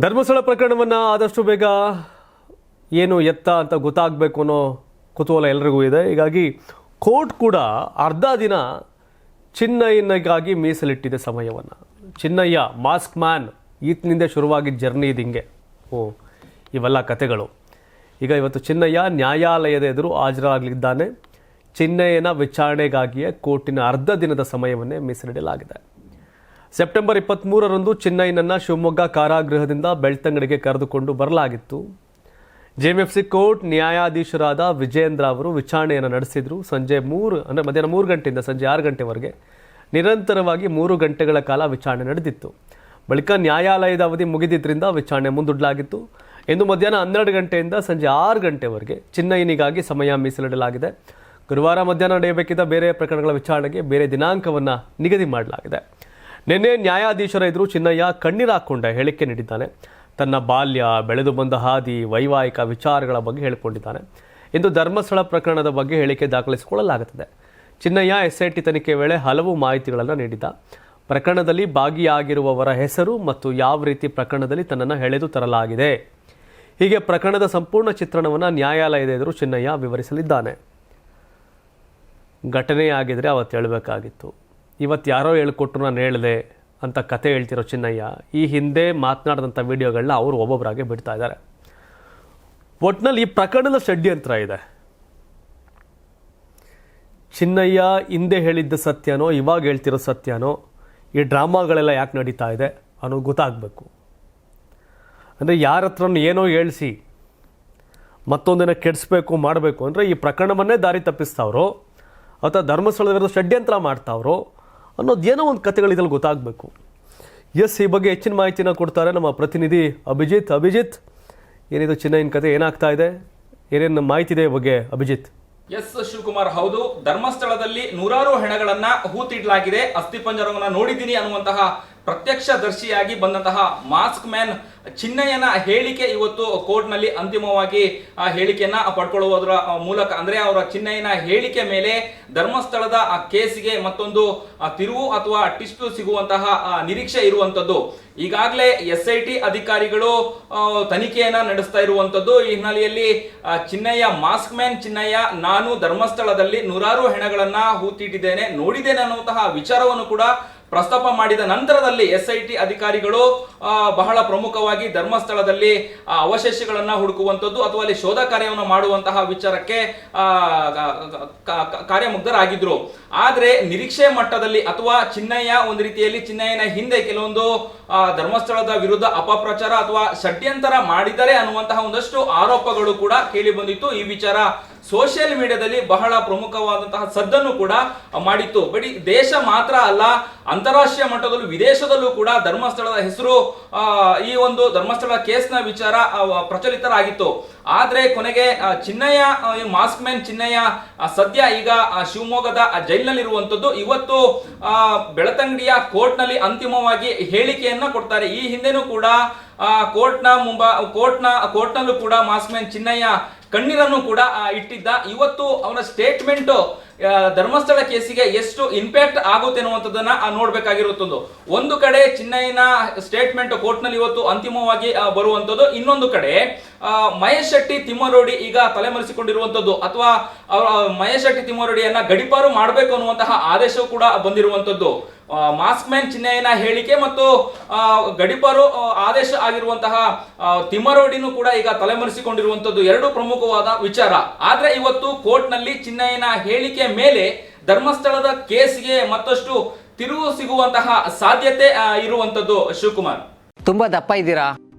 ಧರ್ಮಸ್ಥಳ ಪ್ರಕರಣವನ್ನು ಆದಷ್ಟು ಬೇಗ ಏನು ಎತ್ತ ಅಂತ ಗೊತ್ತಾಗಬೇಕು ಅನ್ನೋ ಕುತೂಹಲ ಎಲ್ರಿಗೂ ಇದೆ. ಹೀಗಾಗಿ ಕೋರ್ಟ್ ಕೂಡ ಅರ್ಧ ದಿನ ಚಿನ್ನಯ್ಯನಿಗಾಗಿ ಮೀಸಲಿಟ್ಟಿದೆ ಸಮಯವನ್ನು. ಚಿನ್ನಯ್ಯ, ಮಾಸ್ಕ್ ಮ್ಯಾನ್, ಈತನಿಂದ ಶುರುವಾಗಿದ್ದ ಜರ್ನಿ ಇದು ಹಿಂಗೆ. ಓ, ಇವೆಲ್ಲ ಕತೆಗಳು. ಈಗ ಇವತ್ತು ಚಿನ್ನಯ್ಯ ನ್ಯಾಯಾಲಯದ ಎದುರು ಹಾಜರಾಗಲಿದ್ದಾನೆ. ಚಿನ್ನಯ್ಯನ ವಿಚಾರಣೆಗಾಗಿಯೇ ಕೋರ್ಟಿನ ಅರ್ಧ ದಿನದ ಸಮಯವನ್ನೇ ಮೀಸಲಿಡಲಾಗಿದೆ. ಸೆಪ್ಟೆಂಬರ್ ಇಪ್ಪತ್ತ್ಮೂರರಂದು ಚೆನ್ನೈನನ್ನು ಶಿವಮೊಗ್ಗ ಕಾರಾಗೃಹದಿಂದ ಬೆಳ್ತಂಗಡಿಗೆ ಕರೆದುಕೊಂಡು ಬರಲಾಗಿತ್ತು. ಜೆಎಂಎಫ್ಸಿ ಕೋರ್ಟ್ ನ್ಯಾಯಾಧೀಶರಾದ ವಿಜೇಂದ್ರ ಅವರು ವಿಚಾರಣೆಯನ್ನು ನಡೆಸಿದರು. ಸಂಜೆ ಮೂರು, ಅಂದರೆ ಮಧ್ಯಾಹ್ನ ಮೂರು ಗಂಟೆಯಿಂದ ಸಂಜೆ ಆರು ಗಂಟೆವರೆಗೆ. ನಿರಂತರವಾಗಿ ಮೂರು ಗಂಟೆಗಳ ಕಾಲ ವಿಚಾರಣೆ ನಡೆದಿತ್ತು. ಬಳಿಕ ನ್ಯಾಯಾಲಯದ ಅವಧಿ ಮುಗಿದಿದ್ದರಿಂದ ವಿಚಾರಣೆ ಮುಂದೂಡಲಾಗಿತ್ತು. ಇಂದು ಮಧ್ಯಾಹ್ನ ಹನ್ನೆರಡು ಗಂಟೆಯಿಂದ ಸಂಜೆ ಆರು ಗಂಟೆವರೆಗೆ ಚಿನ್ನಯ್ಯನಿಗಾಗಿ ಸಮಯ ಮೀಸಲಿಡಲಾಗಿದೆ. ಗುರುವಾರ ಮಧ್ಯಾಹ್ನ ನಡೆಯಬೇಕಿದ್ದ ಬೇರೆ ಪ್ರಕರಣಗಳ ವಿಚಾರಣೆಗೆ ಬೇರೆ ದಿನಾಂಕವನ್ನು ನಿಗದಿ ಮಾಡಲಾಗಿದೆ. ನಿನ್ನೆ ನ್ಯಾಯಾಧೀಶರ ಎದುರು ಚಿನ್ನಯ್ಯ ಕಣ್ಣೀರಾಕೊಂಡ ಹೇಳಿಕೆ ನೀಡಿದ್ದಾನೆ. ತನ್ನ ಬಾಲ್ಯ, ಬೆಳೆದು ಬಂದ ಹಾದಿ, ವೈವಾಹಿಕ ವಿಚಾರಗಳ ಬಗ್ಗೆ ಹೇಳಿಕೊಂಡಿದ್ದಾನೆ. ಇಂದು ಧರ್ಮಸ್ಥಳ ಪ್ರಕರಣದ ಬಗ್ಗೆ ಹೇಳಿಕೆ ದಾಖಲಿಸಿಕೊಳ್ಳಲಾಗುತ್ತದೆ. ಚಿನ್ನಯ್ಯ ಎಸ್ಐಟಿ ತನಿಖೆ ವೇಳೆ ಹಲವು ಮಾಹಿತಿಗಳನ್ನು ನೀಡಿದ್ದ. ಪ್ರಕರಣದಲ್ಲಿ ಭಾಗಿಯಾಗಿರುವವರ ಹೆಸರು ಮತ್ತು ಯಾವ ರೀತಿ ಪ್ರಕರಣದಲ್ಲಿ ತನ್ನನ್ನು ಎಳೆದು ತರಲಾಗಿದೆ. ಹೀಗೆ ಪ್ರಕರಣದ ಸಂಪೂರ್ಣ ಚಿತ್ರಣವನ್ನು ನ್ಯಾಯಾಲಯದ ಎದುರು ಚಿನ್ನಯ್ಯ ವಿವರಿಸಲಿದ್ದಾನೆ. ಘಟನೆಯಾಗಿದ್ದರೆ ಅವತ್ತು ಹೇಳಬೇಕಾಗಿತ್ತು. ಇವತ್ತು ಯಾರೋ ಹೇಳ್ಕೊಟ್ರು ನಾನು ಹೇಳಿದೆ ಅಂತ ಕತೆ ಹೇಳ್ತಿರೋ ಚಿನ್ನಯ್ಯ, ಈ ಹಿಂದೆ ಮಾತನಾಡಿದಂಥ ವಿಡಿಯೋಗಳನ್ನ ಅವರು ಒಬ್ಬೊಬ್ಬರಾಗೆ ಬಿಡ್ತಾ ಇದ್ದಾರೆ ಒಟ್ನಲ್ಲಿ ಈ ಪ್ರಕರಣದ ಷಡ್ಯಂತ್ರ ಇದೆ. ಚಿನ್ನಯ್ಯ ಹಿಂದೆ ಹೇಳಿದ್ದ ಸತ್ಯನೋ, ಇವಾಗ ಹೇಳ್ತಿರೋ ಸತ್ಯನೋ, ಈ ಡ್ರಾಮಾಗಳೆಲ್ಲ ಯಾಕೆ ನಡೀತಾ ಇದೆ ಅನ್ನೋದು ಗೊತ್ತಾಗಬೇಕು. ಅಂದರೆ ಯಾರ ಹತ್ರನೂ ಏನೋ ಹೇಳಿಸಿ ಮತ್ತೊಂದಿನ ಕೆಡಿಸ್ಬೇಕು, ಮಾಡಬೇಕು, ಅಂದರೆ ಈ ಪ್ರಕರಣವನ್ನೇ ದಾರಿ ತಪ್ಪಿಸ್ತಾವ್ರೋ, ಅಥವಾ ಧರ್ಮಸ್ಥಳದ ಷಡ್ಯಂತ್ರ ಮಾಡ್ತಾವ್ರೋ ಅನ್ನೋದು ಏನೋ ಒಂದು ಕಥೆಗಳಿದಲ್ಲಿ ಗೊತ್ತಾಗಬೇಕು. ಎಸ್, ಈ ಬಗ್ಗೆ ಹೆಚ್ಚಿನ ಮಾಹಿತಿನ ಕೊಡ್ತಾರೆ ನಮ್ಮ ಪ್ರತಿನಿಧಿ ಅಭಿಜಿತ್. ಅಭಿಜಿತ್, ಏನಿದು ಚೆನ್ನೈನ ಕತೆ, ಏನಾಗ್ತಾ ಇದೆ? ಏನೇನು ಮಾಹಿತಿ ಇದೆ ಬಗ್ಗೆ, ಅಭಿಜಿತ್? ಎಸ್, ಶಿವಕುಮಾರ್, ಹೌದು. ಧರ್ಮಸ್ಥಳದಲ್ಲಿ ನೂರಾರು ಹೆಣಗಳನ್ನ ಹೂತಿಡ್ಲಾಗಿದೆ. ಅಸ್ಥಿಪಂಜರವನ್ನ ನೋಡಿದ್ದೀನಿ ಅನ್ನುವಂತಹ ಪ್ರತ್ಯಕ್ಷದರ್ಶಿಯಾಗಿ ಬಂದಂತಹ ಮಾಸ್ಕ್ ಮ್ಯಾನ್ ಚಿನ್ನಯ್ಯನ ಹೇಳಿಕೆ ಇವತ್ತು ಕೋರ್ಟ್ನಲ್ಲಿ ಅಂತಿಮವಾಗಿ, ಆ, ಹೇಳಿಕೆಯನ್ನ ಪಡ್ಕೊಳ್ಳುವುದರ ಮೂಲಕ. ಅಂದ್ರೆ ಅವರ ಚಿನ್ನಯ್ಯನ ಹೇಳಿಕೆ ಮೇಲೆ ಧರ್ಮಸ್ಥಳದ, ಆ, ಕೇಸಿಗೆ ಮತ್ತೊಂದು ತಿರುವು ಅಥವಾ ಟಿಸ್ಟು ಸಿಗುವಂತಹ ನಿರೀಕ್ಷೆ ಇರುವಂತದ್ದು ಈಗಾಗಲೇ ಎಸ್ ಐ ಟಿ ಅಧಿಕಾರಿಗಳು ತನಿಖೆಯನ್ನ ನಡೆಸ್ತಾ ಇರುವಂತದ್ದು ಈ ಹಿನ್ನೆಲೆಯಲ್ಲಿ ಚಿನ್ನಯ್ಯ ಮಾಸ್ಕ್ ಮ್ಯಾನ್, ಚಿನ್ನಯ್ಯ, ನಾನು ಧರ್ಮಸ್ಥಳದಲ್ಲಿ ನೂರಾರು ಹೆಣಗಳನ್ನ ಹೂತಿಟ್ಟಿದ್ದೇನೆ, ನೋಡಿದ್ದೇನೆ ಅನ್ನುವಂತಹ ವಿಚಾರವನ್ನು ಕೂಡ ಪ್ರಸ್ತಾಪ ಮಾಡಿದ ನಂತರದಲ್ಲಿ ಎಸ್ ಐ ಟಿ ಅಧಿಕಾರಿಗಳು ಬಹಳ ಪ್ರಮುಖವಾಗಿ ಧರ್ಮಸ್ಥಳದಲ್ಲಿ ಅವಶೇಷಗಳನ್ನು ಹುಡುಕುವಂಥದ್ದು ಅಥವಾ ಅಲ್ಲಿ ಶೋಧ ಕಾರ್ಯವನ್ನು ಮಾಡುವಂತಹ ವಿಚಾರಕ್ಕೆ ಕಾರ್ಯಮುಗ್ಧರಾಗಿದ್ರು. ಆದ್ರೆ ನಿರೀಕ್ಷೆ ಮಟ್ಟದಲ್ಲಿ ಅಥವಾ ಚಿನ್ನಯ್ಯ ಒಂದು ರೀತಿಯಲ್ಲಿ ಚಿನ್ನಯ್ಯನ ಹಿಂದೆ ಕೆಲವೊಂದು ಧರ್ಮಸ್ಥಳದ ವಿರುದ್ಧ ಅಪಪ್ರಚಾರ ಅಥವಾ ಷಡ್ಯಂತರ ಮಾಡಿದರೆ ಅನ್ನುವಂತಹ ಒಂದಷ್ಟು ಆರೋಪಗಳು ಕೂಡ ಕೇಳಿ ಬಂದಿತ್ತು. ಈ ವಿಚಾರ ಸೋಷಿಯಲ್ ಮೀಡಿಯಾದಲ್ಲಿ ಬಹಳ ಪ್ರಮುಖವಾದಂತಹ ಸದ್ದನ್ನು ಕೂಡ ಮಾಡಿತ್ತು. ಬರೀ ದೇಶ ಮಾತ್ರ ಅಲ್ಲ, ಅಂತಾರಾಷ್ಟ್ರೀಯ ಮಟ್ಟದಲ್ಲೂ ವಿದೇಶದಲ್ಲೂ ಕೂಡ ಧರ್ಮಸ್ಥಳದ ಹೆಸರು ಈ ಒಂದು ಧರ್ಮಸ್ಥಳ ಕೇಸ್ನ ವಿಚಾರ ಪ್ರಚಲಿತರಾಗಿತ್ತು. ಆದ್ರೆ ಕೊನೆಗೆ ಚಿನ್ನಯ್ಯ ಮಾಸ್ಕ್ ಮ್ಯಾನ್ ಚಿನ್ನಯ್ಯ ಸದ್ಯ ಈಗ ಶಿವಮೊಗ್ಗದ ಜೈಲಿನಲ್ಲಿರುವಂಥದ್ದು ಇವತ್ತು ಬೆಳತಂಗಡಿಯ ಕೋರ್ಟ್ನಲ್ಲಿ ಅಂತಿಮವಾಗಿ ಹೇಳಿಕೆಯನ್ನ ಕೊಡ್ತಾರೆ. ಈ ಹಿಂದೆನೂ ಕೂಡ ಕೋರ್ಟ್ನ ಮುಂಬ, ಕೋರ್ಟ್ನ, ಕೋರ್ಟ್ನಲ್ಲೂ ಕೂಡ ಮಾಸ್ಕ್ ಮ್ಯಾನ್ ಚಿನ್ನಯ್ಯ ಕಣ್ಣೀರನ್ನು ಕೂಡ ಇಟ್ಟಿದ್ದ. ಇವತ್ತು ಅವನ ಸ್ಟೇಟ್ಮೆಂಟ್ ಧರ್ಮಸ್ಥಳ ಕೇಸಿಗೆ ಎಷ್ಟು ಇಂಪ್ಯಾಕ್ಟ್ ಆಗುತ್ತೆ ಅನ್ನುವಂಥದ್ದನ್ನ ನೋಡ್ಬೇಕಾಗಿರುತ್ತೊಂದು. ಒಂದು ಕಡೆ ಚಿನ್ನಯ್ಯನ ಸ್ಟೇಟ್ಮೆಂಟ್ ಕೋರ್ಟ್ನಲ್ಲಿ ಇವತ್ತು ಅಂತಿಮವಾಗಿ ಬರುವಂಥದ್ದು. ಇನ್ನೊಂದು ಕಡೆ ಮಹೇಶ್ ಶೆಟ್ಟಿ ತಿಮ್ಮರೋಡಿ ಈಗ ತಲೆಮರೆಸಿಕೊಂಡಿರುವಂಥದ್ದು ಅಥವಾ ಮಹೇಶ್ ಶೆಟ್ಟಿ ತಿಮ್ಮರೋಡಿಯನ್ನ ಗಡಿಪಾರು ಮಾಡಬೇಕು ಅನ್ನುವಂತಹ ಆದೇಶವು ಕೂಡ ಬಂದಿರುವಂಥದ್ದು. ಮಾಸ್ಕ್ ಮ್ಯಾನ್ ಚಿಹ್ನೆಯನ್ನ ಹೇಳಿಕೆ ಮತ್ತು ಗಡಿಪಾರು ಆದೇಶ ಆಗಿರುವಂತಹ ತಿಮ್ಮರೋಡಿನೂ ಕೂಡ ಈಗ ತಲೆಮರೆಸಿಕೊಂಡಿರುವಂತದ್ದು ಎರಡು ಪ್ರಮುಖವಾದ ವಿಚಾರ. ಆದ್ರೆ ಇವತ್ತು ಕೋರ್ಟ್ನಲ್ಲಿ ಚಿನ್ನಯ್ಯನ ಹೇಳಿಕೆ ಮೇಲೆ ಧರ್ಮಸ್ಥಳದ ಕೇಸ್ಗೆ ಮತ್ತಷ್ಟು ತಿರುವು ಸಿಗುವಂತಹ ಸಾಧ್ಯತೆ ಇರುವಂತದ್ದು ಶಿವಕುಮಾರ್. ತುಂಬಾ ದಪ್ಪ ಇದ್ದೀರಾ?